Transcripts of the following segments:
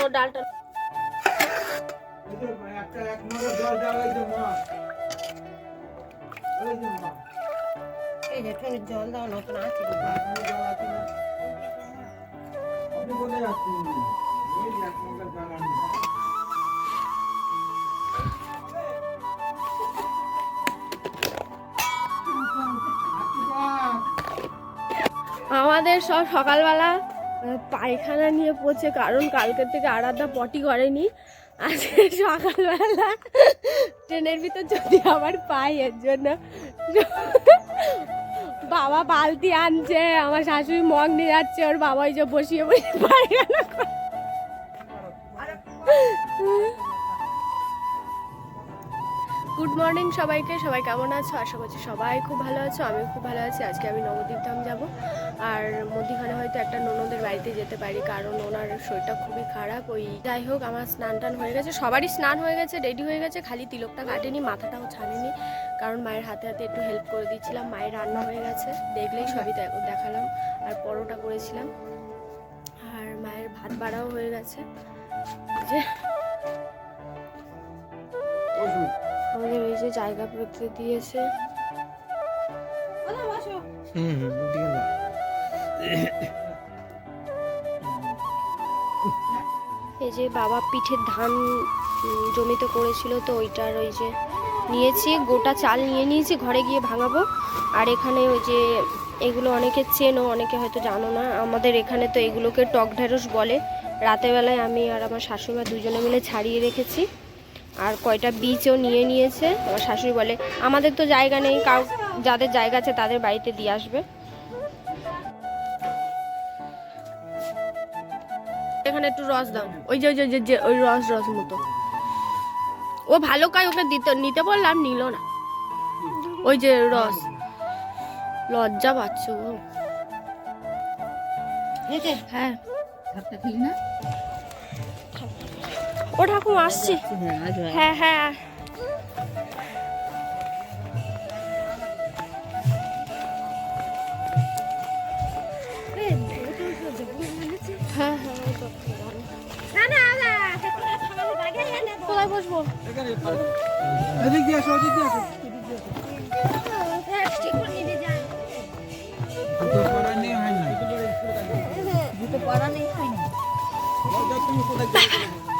ও ডালটা জল দাও নতুন আছে। আমাদের সব সকালবেলা পায়খানা নিয়ে পড়ছে, কারণ কালকের থেকে আরাধা পটি করেনি আজকে সকালবেলা ট্রেনের ভিতর যদি আবার পাই, এর জন্য বাবা বালতি আনছে, আমার শাশুড়ি মগ নিয়ে যাচ্ছে, ওর বাবা যে বসিয়ে বসিয়ে পায়খানা। গুড মর্নিং সবাইকে, সবাই কেমন আছো? আশা করছি সবাই খুব ভালো আছো আমি খুব ভালো আছি। আজকে আমি নবদ্বীপ ধাম যাব। আর মধ্যিখানে হয়তো একটা ননদের বাড়িতে যেতে পারি, কারণ ওনার শরীরটা খুবই খারাপ। ওই যাই হোক, আমার স্নান টান হয়ে গেছে, সবারই স্নান হয়ে গেছে রেডি হয়ে গেছে, খালি তিলকটা কাটেনি, মাথাটাও ছাড়েনি। কারণ মায়ের হাতে হাতে একটু হেল্প করে দিচ্ছিলাম মায়ের রান্না হয়ে গেছে, দেখলেই সবই দেখালাম, আর পরোটা করেছিলাম। আর মায়ের ভাত বাড়াও হয়ে গেছে। যে। আমাদের এই যে জায়গা পেতে দিয়েছে। হুম হুম এই যে বাবা পিঠের ধান জমিতে করেছিল তো ওইটার ওই যে নিয়েছি গোটা চাল নিয়ে নিয়েছি ঘরে গিয়ে ভাঙাবো। আর এখানে ওই যে এগুলো অনেকে চেনো অনেকে হয়তো জানো না। আমাদের এখানে তো এগুলোকে টক ঢেঁড়স বলে। রাতের বেলায় আমি আর আমার শাশুড়িমা দুজনে মিলে ছাড়িয়ে রেখেছি। আর কয়টা বীজও নিয়ে নিয়েছে। আমার শাশুড়ি বলে আমাদের তো জায়গা নেই কাউ যাদের জায়গা আছে তাদের বাড়িতে দিয়ে আসবে। এখানে একটু রস দাও। ওই যে ওই যে- যে- যে ওই রস রস মতো। ও ভালো কাজ ওকে দিতে নিতে বললাম নিল না। ওই যে রস। লজ্জা পাচ্ছ ও হ্যাঁ। ও ঠাকুর আসছি। হ্যাঁ হ্যাঁ। হ্যাঁ হ্যাঁ। কোথায় বসবো এদিক দিয়ে আসো এদিক দিয়ে আসো জুতো নেই। না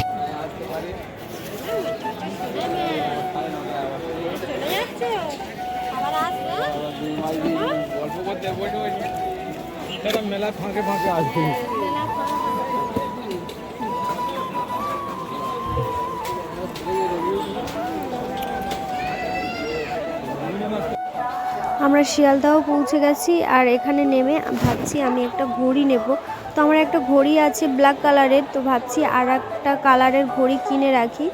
ফাঁকে ফাঁকে আসবে। আমরা শিয়ালদাও পৌঁছে গেছি আর এখানে নেমে ভাবছি আমি একটা ঘড়ি নেব। তো আমার একটা ঘড়ি আছে ব্ল্যাক কালারের তো ভাবছি আর একটা কালারের ঘড়ি কিনে রাখি।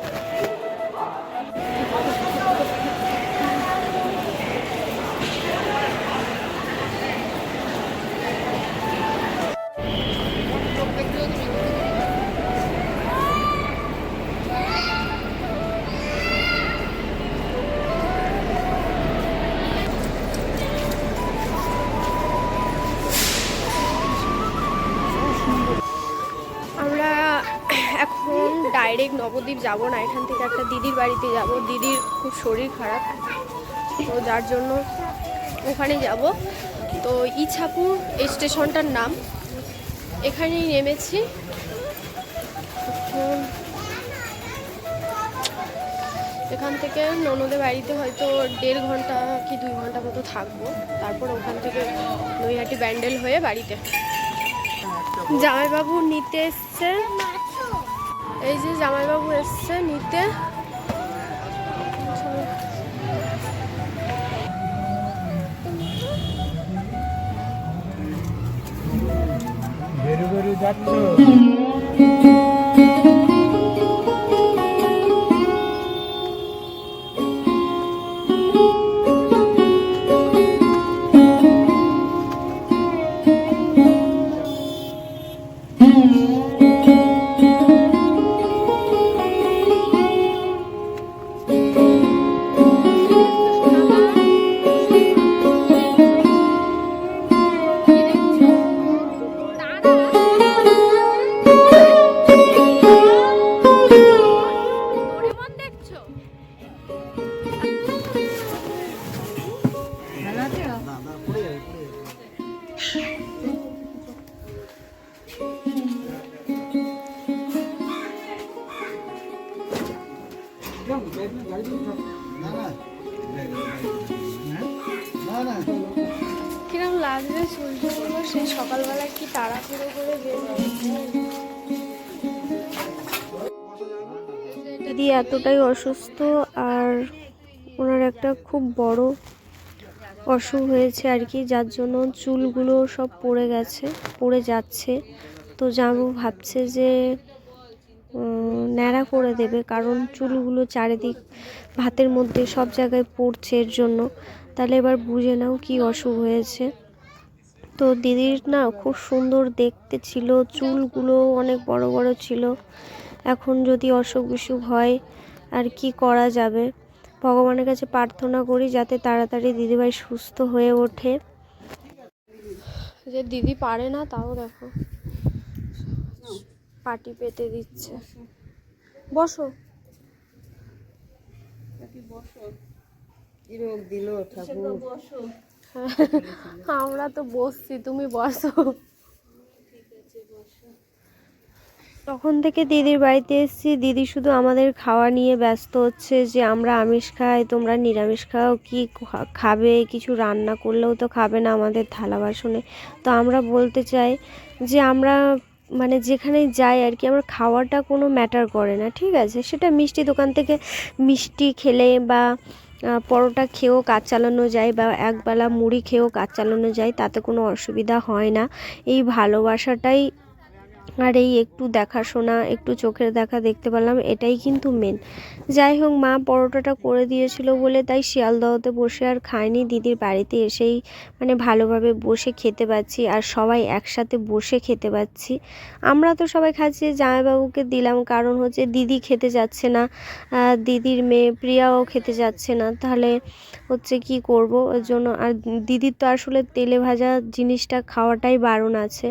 ডাইরেক্ট নবদ্বীপ যাব না এখান থেকে একটা দিদির বাড়িতে যাব। দিদির খুব শরীর খারাপ তো যার জন্য ওখানে যাব। তো ইছাপুর এই স্টেশনটার নাম এখানেই নেমেছি। এখান থেকে ননদের বাড়িতে হয়তো দেড় ঘণ্টা কি দুই ঘণ্টা মতো থাকব। তারপর ওখান থেকে নৈহাটি ব্যান্ডেল হয়ে বাড়িতে। জামাইবাবু নিতে এসছে। এই যে জামাইবাবু এসছে নিতে। বেরু বেরু যাচ্ছ? দিদি এতটাই অসুস্থ আর ওনার একটা খুব বড় অসুখ হয়েছে আর কি, যার জন্য চুলগুলো সব পড়ে গেছে, পড়ে যাচ্ছে। তো জামু ভাবছে যে ন্যাড়া করে দেবে কারণ চুলগুলো চারিদিক ভাতের মধ্যে সব জায়গায় পড়ছে এর জন্য। তাহলে এবার বুঝে নাও কি অসুখ হয়েছে। তো দিদির না খুব সুন্দর দেখতে ছিল চুলগুলো অনেক বড় বড় ছিল। এখন যদি অসুখ বিসুখ হয় আর কি করা যাবে? ভগবানের কাছে প্রার্থনা করি যাতে তাড়াতাড়ি দিদিভাই সুস্থ হয়ে ওঠে। যে দিদি পারে না তাও দেখো। পাটি পেতে দিচ্ছে। বসো। আমরা তো বসছি, তুমি বসো। তখন থেকে দিদির বাড়িতে এসেছি। দিদি শুধু আমাদের খাওয়া নিয়ে ব্যস্ত হচ্ছে যে আমরা আমিষ খাই, তোমরা নিরামিষ খাও, কি খাবে, কিছু রান্না করলেও তো খাবে না আমাদের থালা বাসনে। তো আমরা বলতে চাই যে আমরা মানে যেখানে যাই আর কি, আমার খাওয়াটা কোনো ম্যাটার করে না, ঠিক আছে? সেটা মিষ্টি দোকান থেকে মিষ্টি খেলে বা পরোটা খেয়েও কাজ চালানো যায় বা একবেলা মুড়ি খেয়েও কাজ চালানো যায়, তাতে কোনো অসুবিধা হয় না। এই ভালোবাসাটাই আর এই একটু দেখাশোনা, একটু চোখের দেখা দেখতে পেলাম, এটাই কিন্তু মেন যাই হোক, মা পরোটাটা করে দিয়েছিল বলে তাই শিয়ালদহতে বসে আর খাইনি দিদির বাড়িতে এসেই মানে ভালোভাবে বসে খেতে পাচ্ছি আর সবাই একসাথে বসে খেতে পাচ্ছি। আমরা তো সবাই খাচ্ছি, জামাইবাবুকে দিলাম, কারণ হচ্ছে দিদি খেতে যাচ্ছে না দিদির মেয়ে প্রিয়াও খেতে যাচ্ছে না। তাহলে হচ্ছে কি করব? ওর জন্য আর দিদির তো আসলে তেলে ভাজা জিনিসটা খাওয়াটাই বারণ আছে,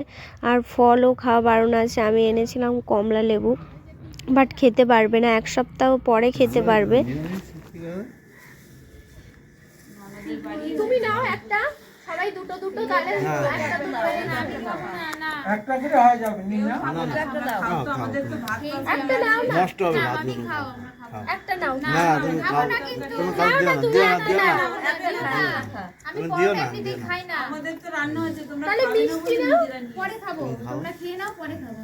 আর ফলও খাওয়া বারণ আছে, আমি এনেছিলাম কমলা লেবু বাট খেতে পারবে না, এক সপ্তাহ পরে খেতে পারবে। তুমি নাও একটা। সবাই দুটো দুটো তাহলে একটা দুটো একটা করে হয়ে যাবে নিন না। একটা নাও না। নষ্ট হবে ভাত দুটো। খাও। একটা নাও। না তুমি খাও। তুমি খাও দিও না দিও না দিও না তুমি দিও না দিও না। আমাদের তো রান্না হয়েছে তোমরা তাহলে মিষ্টি নাও পরে খাব। তোমরা খেয়ে নাও পরে খাব।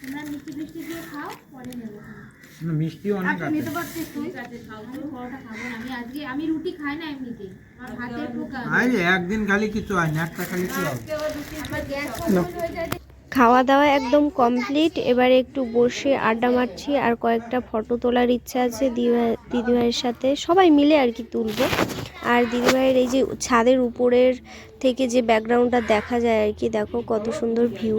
তোমরা মিষ্টি মিষ্টি দিয়ে খাও পরে নেব। মিষ্টি অনেক আছে। নিতে পারছিস তুই? ঠিক আছে খাও পরোটা খাব না আমি আজকে আমি রুটি খাই না এমনিতে আমার হাতের পোকা। আই একদিন খালি কিছু হয় না একটা খালি কি হবে আমার গ্যাস হয়ে যায় খাওয়া দাওয়া একদম কমপ্লিট। এবারে একটু বসে আড্ডা মারছি আর কয়েকটা ফটো তোলার ইচ্ছা আছে দিদিভাই দিদিভাইয়ের সাথে। সবাই মিলে আর কি তুলবো। আর দিদিভাইয়ের এই যে ছাদের উপরের থেকে যে ব্যাকগ্রাউন্ডটা দেখা যায় আর কি দেখো কত সুন্দর ভিউ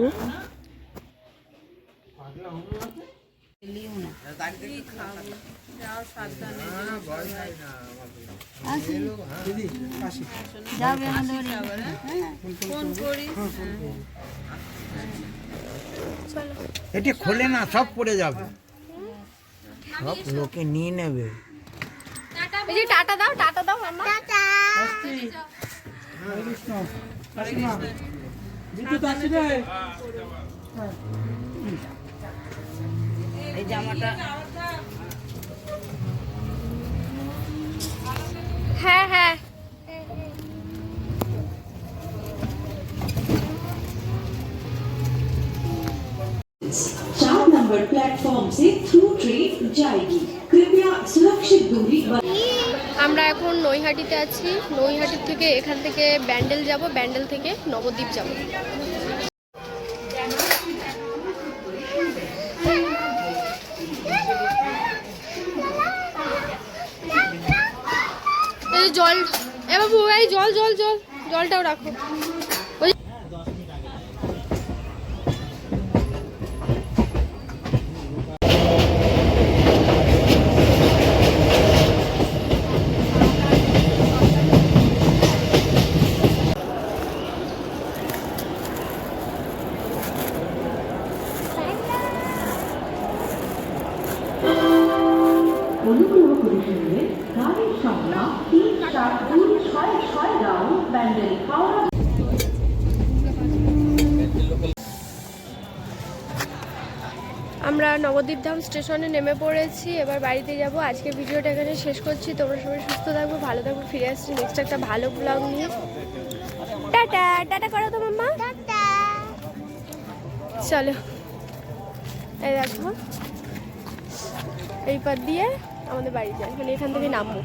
এটি খোলে না সব পড়ে যাবে। সব লোকে নিয়ে নেবে। টাটা দাও টাটা দাও আমার বিদ্যুৎ আসছে রে হ্যাঁ হ্যাঁ चार नंबर प्लेटफॉर्म से थ्रू ट्रेन जाएगी कृपया सुरक्षित दूरी बनाए আমরা এখন নৈহাটিতে আছি নৈহাটির থেকে এখান থেকে ব্যান্ডেল যাব ব্যান্ডেল থেকে নবদ্বীপ যাব বাবু এই জল জল জল জলটাও রাখো। অনুগ্রহ করে গাড়ির সংখ্যা তিন সাত দুই ছয় ছয় রাউন্ড ব্যান্ডেল হাওড়া আমরা নবদ্বীপ ধাম স্টেশনে নেমে পড়েছি এবার বাড়িতে যাব। আজকে ভিডিওটা এখানে শেষ করছি। তোমরা সবাই সুস্থ থাকব ভালো থাকব ফিরে আসছি নেক্সট একটা ভালো ব্লগ নিয়ে। টাটা টাটা করো তো মাম্মা। চলো এই দেখো। এই পথ দিয়ে আমাদের বাড়ি যায় মানে এখান থেকে নামবো।